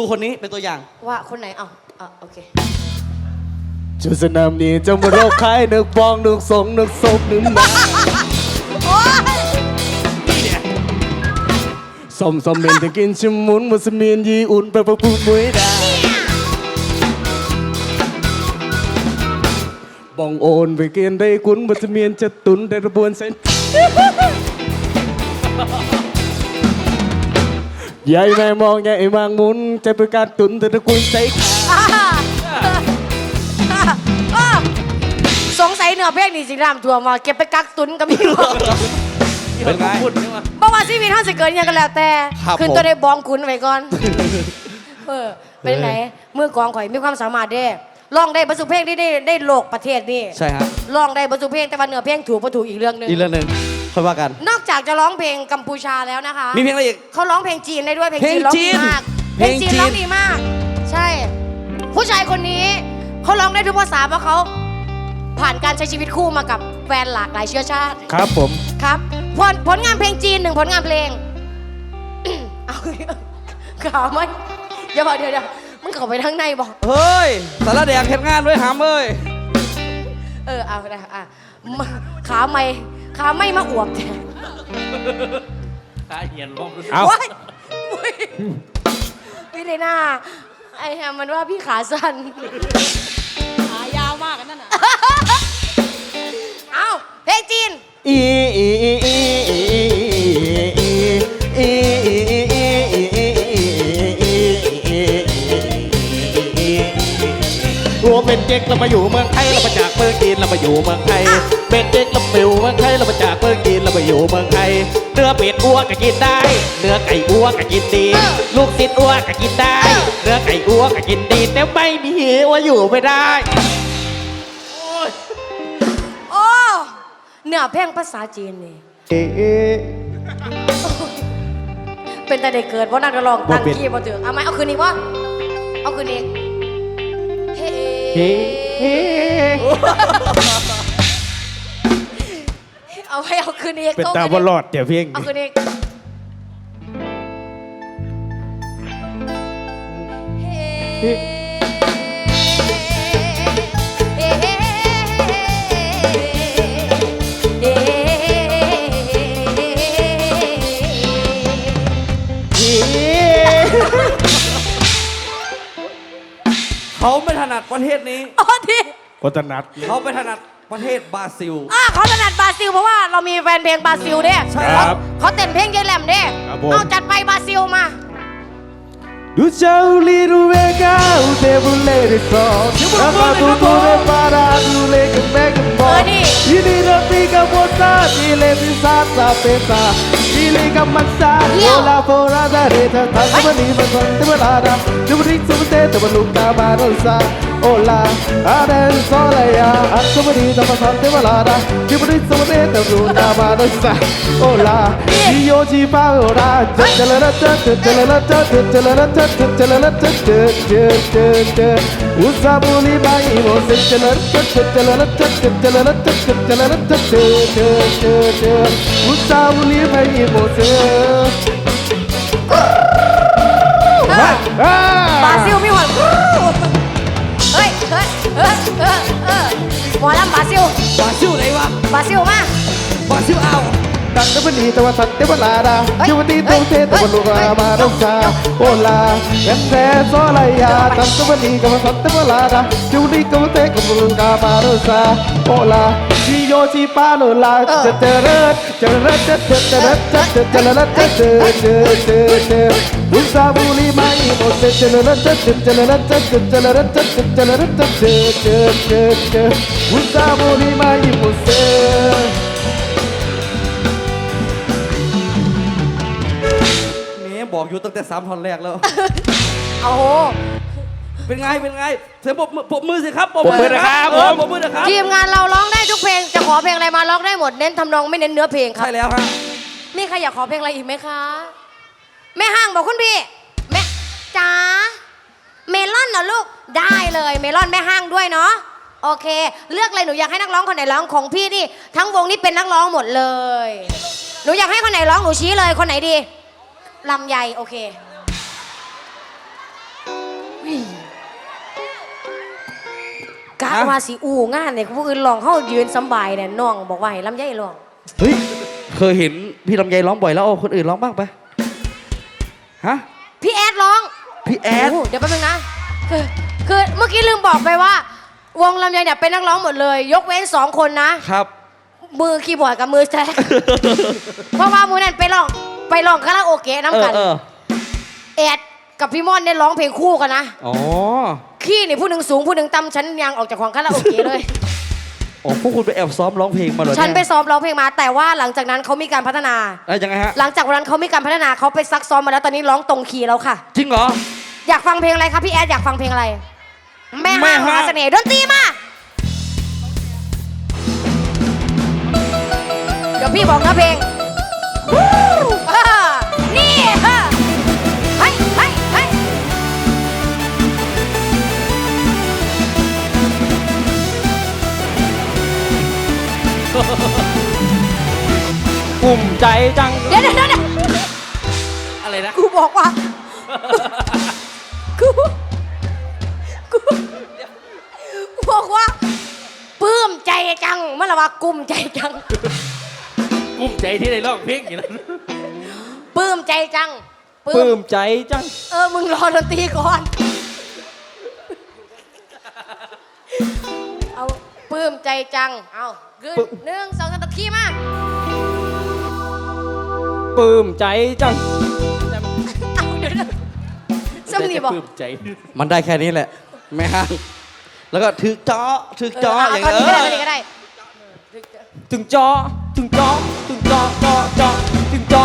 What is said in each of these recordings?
ดูคนนี้เป็นตัวอย่าง ว่าคนไหนเอาเอาโอเคจุดสนามนี้จะมาเราขายนึกบองนึกสงนึกศพนึกมาโอ้ยสมสมเมนจะกินชิมมุนมุสมีนยีอุ่นไปประพูดมวยดาบองโอนไปเกินได้กุนมุสมีนจะตุนได้ระบวนเส้น ใหญ่แม่มองใหญ่มางมุนจะประกาศตุนแต่ตะกุนใจอ่าอ่าสงสัยเนื้อเพลงนี่สิรามทัวมาเก็บไปกักตุนกับพี่บอกเป็นไง พูดนี่ว่าบอกว่าชีวิตเขาจะเกิดอิหยังกันแล้วแต่ครับขึ้นตัวได้บองคุณไว้ก่อน เออเป็นไงมือกลองข่อยมีความสามารถเด้ร้องได้บรรจุเพลงได้ได้ได้โลกประเทศนี่ใช่ครับร้องได้บรรจุเพลงแต่ว่าเนื้อเพลงถูกประถูกอีกเรื่องหนึง อีกเรื่องหนึ่ง ค่อยว่ากัน นอกจากจะร้องเพลงกัมพูชาแล้วนะคะมีเพลงอะไรอีก เขาร้องเพลงจีนได้ด้วยเพลงเพลงจีนร้องดีมากจีนเพลงจีนเพลงจีนร้องดีมาก ใช่ ผู้ชายคนนี้เขาร้องได้ทุกภาษาเพราะเขาผ่านการใช้ชีวิตคู่มากับแฟนหลากหลายเชื้อชาติ ครับผม ครับผลผลงานเพลงจีนหนึ่งผลงานเพลง เอาขาไหมอย่าบอกเดี๋ยวเดี๋ยวมึงเข้าไปทางในบอกเฮ้ย สารแดกเห็นงานด้วยหามเอ้ย เออเอาได้อะมาขาไม่ ขาไม่มาอวบแทนขาเหียนลมเอาว้ายอุ๊ยไม่ได้หน้า ไอ้แฮมมันว่าพี่ขาสั้น ขายาวมากอันนั่นน่ะ เอาเพลงจีน อีอีอีอีอีอี รัวเป็นเจ๊กเรามาอยู่เมืองไทยเรามาจากเมืองจีนเรามาอยู่เมืองไทยเป็นเจ๊กเราไปอยู่เมืองไทยเรามาจากเมืองจีนเรามาอยู่เมืองไทยเนื้อเป็ดอ้วกก็กินได้ เนื้อไก่อ้วกก็กินดี ลูกศิษย์อ้วกก็กินได้ เนื้อไก่อ้วกก็กินดีแต่ไม่มีอ้วอยู่ไม่ได้โอ้เนื้อเพลงภาษาจีนนี่เอ๊ะเป็นแต่เด็กเกิดเพราะนักร้องตั้งบ่เป็นคีย์บ่ถึงเอาไหมเอาคืนนี้วะเอาคืนนี้เฮ้เฮ้เฮ้เอาให้เอาคืนนี้เป็นตาบอลอดเดี๋ยวเพียงเอาคืนนี้เฮ้ ไม่ถนัดประเทศนี้อ๋อที่วัฒนัดเขาไปถนัดประเทศบราซิล อะเขาถนัดบราซิลเพราะว่าเรามีแฟนเพลงบราซิลเนี่ยใช่ครับเขาเต้นเพลงยายแหลมเนี่ยครับผม เอาจัดไปบราซิลมา 우자울리루에 가운데 불내리서 나가도 돌에 바라둘래 금맥은 뭐 이리로 비가 보다 빌레비 사사 빼다 빌리가 만사 몰라 보라다 레다 다시만 이만 건드면 알아 누구리 숨을 때 너만 누가 말을사 올라 아는 소라야 아침을 잊어봐 선택을 알아 기분이 숨을 때 la balanza, hola, y yo si pagoda. Usa buli bai mo se telar tet telar tet telar tet telar tet Usa buli bai mo se. Bà siêu mi hoàn Ơi, ơi, ơi, ơi, ơi Mò lắm bà siêu Bà siêu đấy mà Bà siêu mà อเออหมอลำบราซิลบราซิลไหนวะบราซิลมาบราซิลเอาตังตะวันนี้ตะวันสันตะวันลาดาจิวันนี้ตูเทตะวันลุรามาดงซาโอลาเอ็มแท้โซลายาตังตะวันนี้กะวันสันตะวันลาดาจิวันนี้กะวันเทกะวันลุรามาดงซาโอลาชิโยชิปาโลลาจะเจริญเจริญจะจะจะจะจะจะจะจะจะจะจะจะอุซาบุลีไม่โมเสจะจะจะจะจะจะจะจะจะจะจะจะจะจะจะจะอุซาบุลีไม่โมเบอกอยู่ตั้งแต่สามท่อนแรกแล้ว โอ้โหเป็นไง เป็นไง เสียงปรบมือปรบมือสิครับปรบมือนะครับเออผม ปรบมือนะครับ ทีมงานเราร้องได้ทุกเพลง จะขอเพลงอะไรมาร้องได้หมด เน้นทำนองไม่เน้นเนื้อเพลงครับ ใช่แล้วครับมีใครอยากขอเพลงอะไรอีกไหมคะ แม่ห้างบอกคุณพี่ แม่จ๋าเมลอนเหรอลูก ได้เลย เมลอนแม่ห้างด้วยเนาะ โอเค เลือกเลยหนูอยากให้นักร้องคนไหนร้องของพี่นี่ ทั้งวงนี้เป็นนักร้องหมดเลย หนูอยากให้คนไหนร้องหนูชี้เลย คนไหนดี ลำไยโอเคกะฮะว่าสิอู่งานเนี่ยผู้อื่นลองเข้ายืนสำบายเนี่ยน้องบอกว่าให้ลำไยลองเฮ้ยเคยเห็นพี่ลำไยร้องบ่อยแล้วเอาคนอื่นร้องบ้างไปะฮะพี่แอดร้องพี่แอดโโหเดี๋ยวแป๊บนึงนะคือคือเมื่อกี้ลืมบอกไปว่า วงลำไยเนี่ยเป็นนักร้องหมดเลย ยกเว้นสองคนนะครับ มือคีย์บอร์ดกับมือแซกเพราะว่ามือนั่นไปร้อง ไปร้องคาราโอเกะเอน้ำอกันเออแอดกับพี่ม่อนเนี่ยร้องเพลงคู่กันนะอ๋อขี้นี่ผู้หนึ่งสูงผู้หนึ่งต่ำฉันยังออกจากของคาราโอเกะเลย อ๋อพวกคุณไปแอบซ้อมร้องเพลงมาเหรอฉันไปเยซ้อมร้องเพลงมา แต่ว่าหลังจากนั้นเขามีการพัฒนา เอ้ยยังไงฮะ หลังจากวันนั้นเขามีการพัฒนาเขาไปซักซ้อมมาแล้วตอนนี้ร้องตรงคีย์แล้วค่ะ จริงเหรอ อยากฟังเพลงอะไรคะพี่แอดอยากฟังเพลงอะไร แม่แม่ห้างห้างมหาเสน่ห์ดนตรีมา เดี๋ยวพี่บอกนะเพลงวู้อ่านี่ ฮะเฮ้ยเฮ้ยเฮ้ยกลุ่มใจจังเดี๋ยวเดี๋ยวเดี๋ยวอะไรนะ กูบอกว่า กู กูกูบอกว่าปลื้มใจจังเมื่อไรว่ากุ้มใจจังกลุ่มใจที่ได้ร้องเพลงอยู่นั้น ปลื้มใจจังปลื้มใจจัง เออ มึงรอดนตรีก่อน เอาปลื้มใจจัง เอาขึ้นหนึ่งสองสามตะขี้มาปลื้มใจจังเอาเดี๋ยวนะสมนีบอก ปลื้มใจ มันได้แค่นี้แหละแม่ห้างแล้วก็ถึกจ้อถึกจ้อเอออย่างเอาเงี้ยตอนนี้ก็ได้ตอนนี้ก็ได้ ถึงจอถึงจอถึงจอจอจอถึงจอ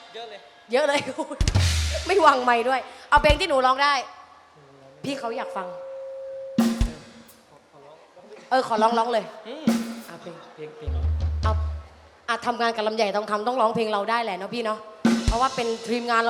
เยอะเลย เยอะเลยไม่วางไม้ด้วย เอาเพลงที่หนูร้องได้ พี่เขาอยากฟัง เออขอร้องร้องเลยเอาเพลงเพลงเพลงเอาอะทำงานกับลำใหญ่ต้องทำต้องร้องเพลงเราได้แหละเนาะพี่เนาะเพราะว่าเป็นทีมงานเรา